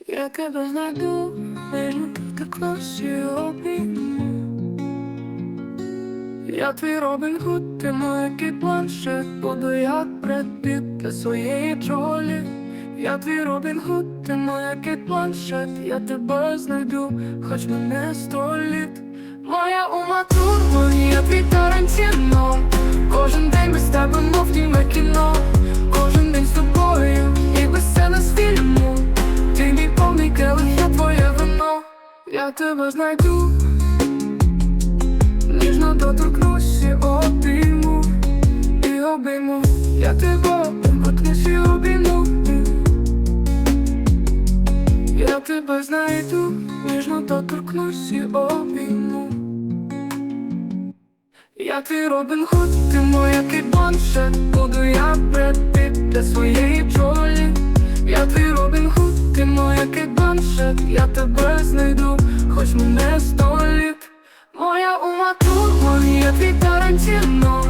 Я тебе знайду, вижу так носі обійму. Я твій Робін Гуд, ти моя Кейт Бланшет. Буду Бред Піт для своєї тролі Я твій Робін Гуд, ти моя Кейт Бланшет. Я тебе знайду, хоч мене сто літ. Моя ума турбо, я твій Я тебе знайду. Ніжно доторкнусь і обійму І обійму. Я тебе і обійму. Я тебе знайду. Ніжно доторкнусь і обійму. Я твій Робін Худ, ти моя Кейт Буду я Піт для своєї тролі Я твій Робін Худ, ти моя Кейт Я тебе знайду, хоч мене століт Моя ума турбо, я твій Тарантіно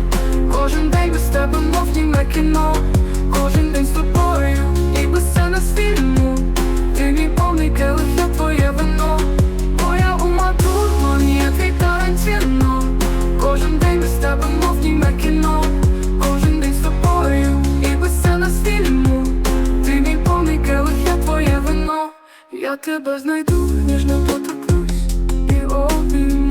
Кожен день без тебе, мов німе кіно. Кожен день з тобою, ніби сцена з фільму. Ти мій повний келих, я твоє вино. Моя ума турбо, я твій Тарантіно Кожен день без тебе, мов німе кіно. Кожен день з тобою, ніби сцена з фільму. Ти мій повний келих, я твоє вино. Я тебе знайду, ніжно доторкнусь і обійму